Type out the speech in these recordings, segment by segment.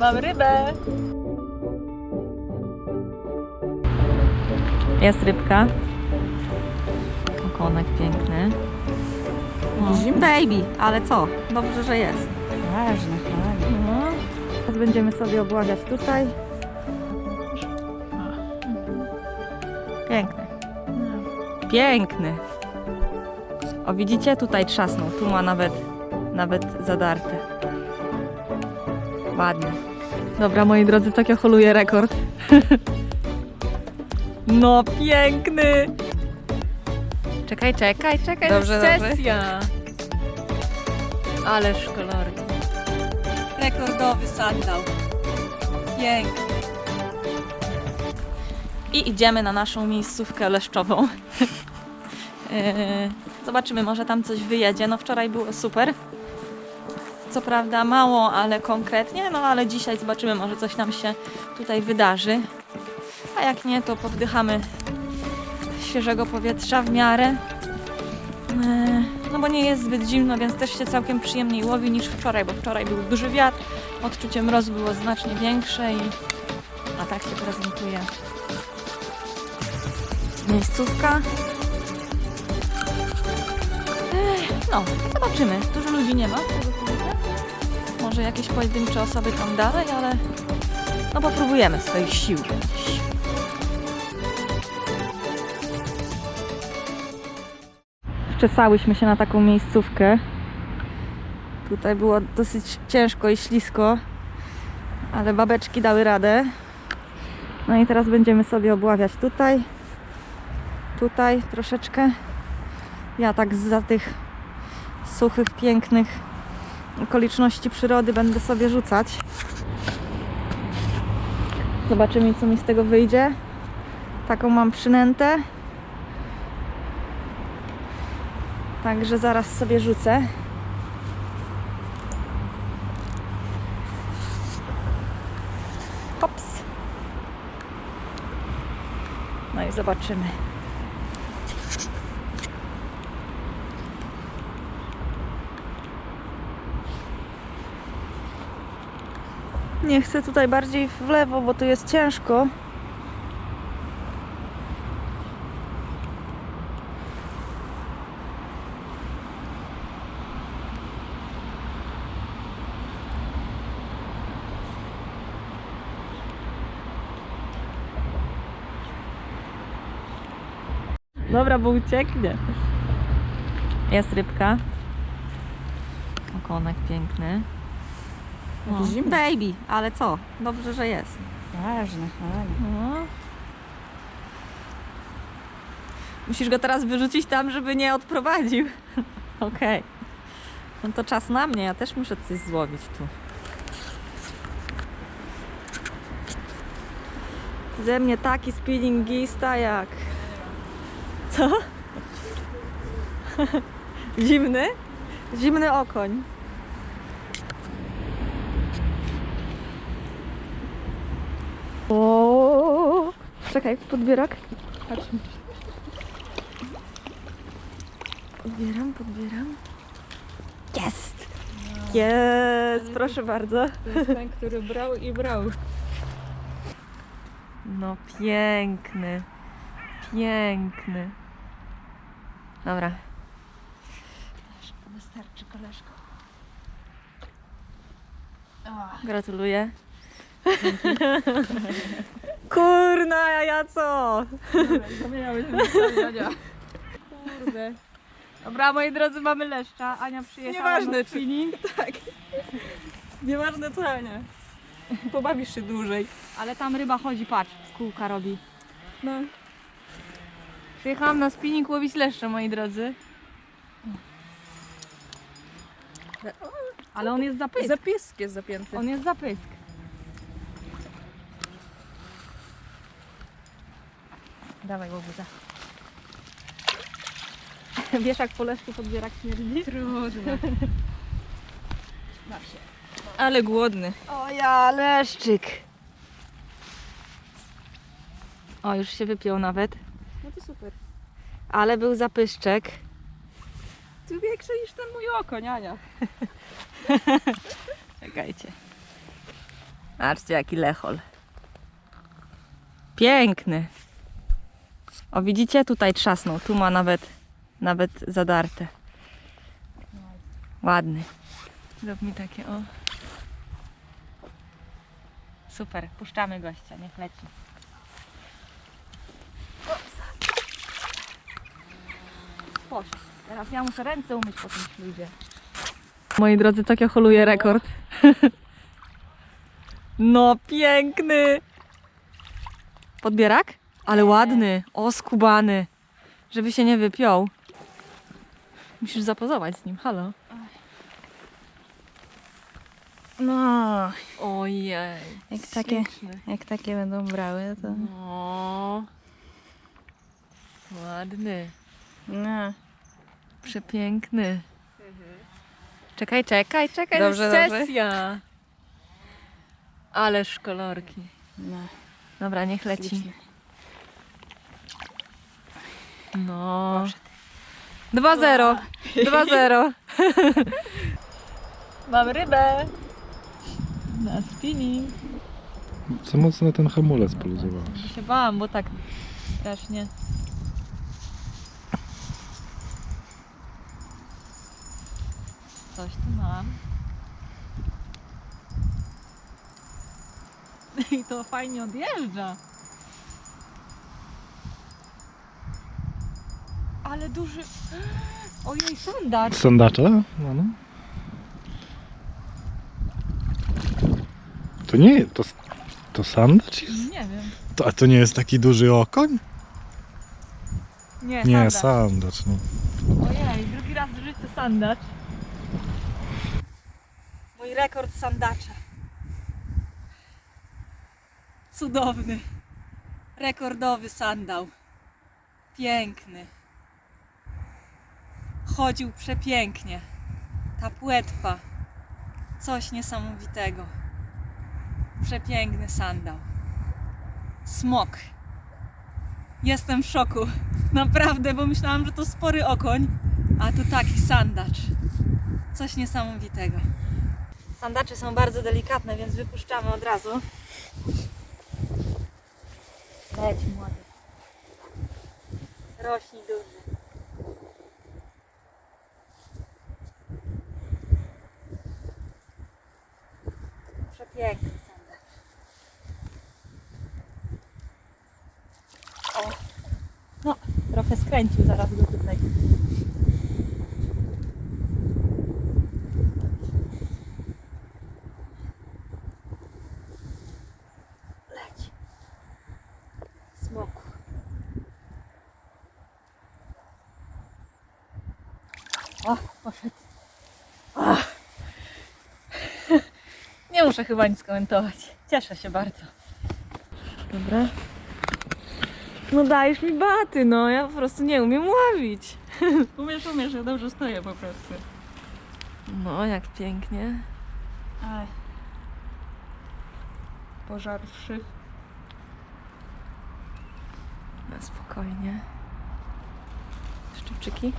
Mam rybę. Jest rybka. Okonek piękny. Zimno. Baby, ale co? Dobrze, że jest. Ważne, fajnie. No. Teraz będziemy sobie obławiać tutaj. Piękny. Piękny. O widzicie? Tutaj trzasnął. Tu ma nawet, nawet zadarte. Ładnie. Dobra, moi drodzy, tak ja holuję rekord. No piękny. Czekaj, czekaj, czekaj. Dobrze, jest dobrze. sesja. Ależ kolorki. Rekordowy sandał. Piękny. I idziemy na naszą miejscówkę leszczową. Yy, Zobaczymy, może tam coś wyjedzie. No wczoraj było super. Co prawda mało, ale konkretnie, no ale dzisiaj zobaczymy, może coś nam się tutaj wydarzy. A jak nie, to powdychamy świeżego powietrza w miarę. Yy, No bo nie jest zbyt zimno, więc też się całkiem przyjemniej łowi niż wczoraj, bo wczoraj był duży wiatr, odczucie mrozu było znacznie większe i a tak się prezentuje miejscówka. Ech, No, zobaczymy. Dużo ludzi nie ma. Może jakieś pojedyncze osoby tam dalej, ale no popróbujemy swoich sił. Wczesałyśmy się na taką miejscówkę. Tutaj było dosyć ciężko i ślisko, ale babeczki dały radę. No i teraz będziemy sobie obławiać tutaj, tutaj troszeczkę. Ja tak za tych suchych, pięknych okoliczności przyrody będę sobie rzucać. Zobaczymy, co mi z tego wyjdzie. Taką mam przynętę. Także zaraz sobie rzucę. Hops. No i zobaczymy. Nie chcę tutaj bardziej w lewo, bo tu jest ciężko. Dobra, bo ucieknie. Jest rybka. Okonek piękny. No, Zimno. baby, ale co? Dobrze, że jest. Ważne, fajnie. No. Musisz go teraz wyrzucić tam, żeby nie odprowadził. Okej. No to czas na mnie, ja też muszę coś złowić tu. Ze mnie taki spinningista jak... Co? Zimny? Zimny okoń. O, czekaj, podbierak. Patrz, Podbieram, podbieram. Jest! Jest, proszę bardzo. to jest ten, który brał i brał. No piękny, piękny. Dobra. Wystarczy, koleżko. Gratuluję. Kurna, a ja co? Kurde. Dobra, moi drodzy, mamy leszcza. Ania przyjechała Nieważne, czy-. Tak. Nieważne co, nie. Pobawisz się dłużej. Ale tam ryba chodzi, patrz, z kółka robi. No. Przyjechałam na spinning łowić leszcze, moi drodzy. Ale on jest zapysk. Zapisk jest zapięty. On jest zapysk. Dawaj, łobuza. Wiesz, jak po leszczu podbierak śmierdzi? Trudno. Masz się. Ale głodny. O ja, leszczyk. O, już się wypiął nawet. No to super. Ale był zapyszczek. Ty większy niż ten mój oko, Ania. Czekajcie. Patrzcie, jaki lechol. Piękny. O, widzicie? Tutaj trzasnął. Tu ma nawet, nawet zadarte. Ładny. Zrób mi takie, o. Super. Puszczamy gościa. Niech leci. Poszedł. Teraz ja muszę ręce umyć po tym śluzie. Moi drodzy, Tokio holuje rekord. No, piękny! Podbierak? Ale ładny, oskubany. Żeby się nie wypiął. Musisz zapozować z nim, halo. No, Ojej. jak takie, śliczny. jak takie będą brały, to... No. Ładny, No. przepiękny. Czekaj, czekaj, czekaj, Dobrze, dobrze, dobrze. sesja. Ależ kolorki. No, Dobra, niech leci. śliczne. No. 2-0. 2-0. Mam rybę. Na spinning. Co mocno ten hamulec poluzowałaś. Się bałam, bo tak strasznie. Coś tu mam. I to fajnie odjeżdża. Ale duży. Ojej, sandacz. Sandacza? No, no. To nie, to, to sandacz jest? Nie wiem. To, a to nie jest taki duży okoń? Nie, Nie, sandacz. sandacz, no. Ojej, drugi raz w życiu sandacz. Mój rekord sandacza. Cudowny. Rekordowy sandał. Piękny. Chodził przepięknie. Ta płetwa. Coś niesamowitego. Przepiękny sandał. Smok. Jestem w szoku. Naprawdę, bo myślałam, że to spory okoń, a tu taki sandacz. Coś niesamowitego. Sandacze są bardzo delikatne, więc wypuszczamy od razu. Leć młody. Rośnij duży. Przepiękny sandacz. O, no, trochę skręcił zaraz go tutaj. Muszę chyba nic komentować. Cieszę się bardzo. Dobra. No dajesz mi baty, no ja po prostu nie umiem ławić. Umiesz, umiesz, ja dobrze stoję po prostu. No, jak pięknie. Aj. Pożarwszy. Na spokojnie. Szczypczyki.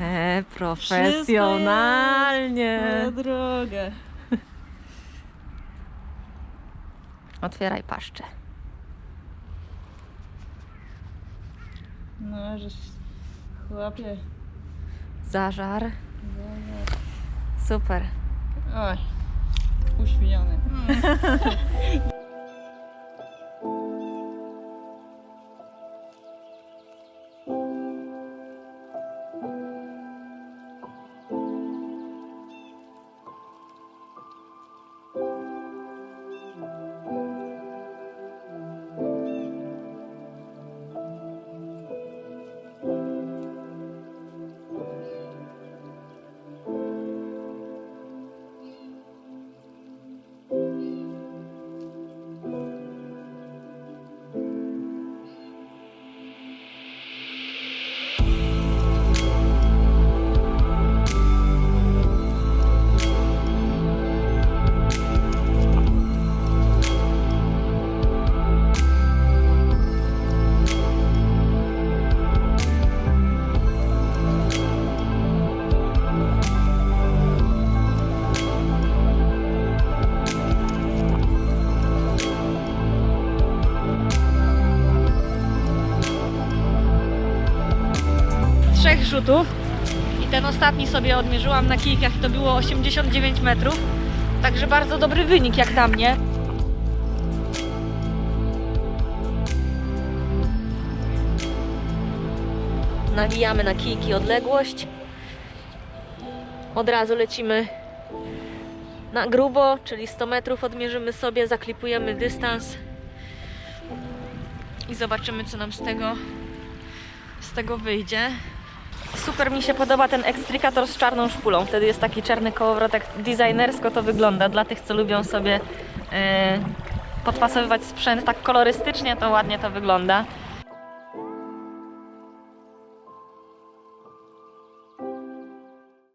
Eee, profesjonalnie. Na drogę. Otwieraj paszczę. No, żeś chłopie. Zażar. Super. Oj, uświniony. I ten ostatni sobie odmierzyłam na kijkach to było 89 metrów. Także bardzo dobry wynik jak na mnie. Nawijamy na kijki odległość. Od razu lecimy na grubo, czyli 100 metrów odmierzymy sobie, zaklipujemy dystans i zobaczymy co nam z tego z tego wyjdzie. Super mi się podoba ten ekstrykator z czarną szpulą. Wtedy jest taki czarny kołowrotek. Designersko to wygląda. Dla tych, co lubią sobie e, podpasowywać sprzęt tak kolorystycznie, to ładnie to wygląda.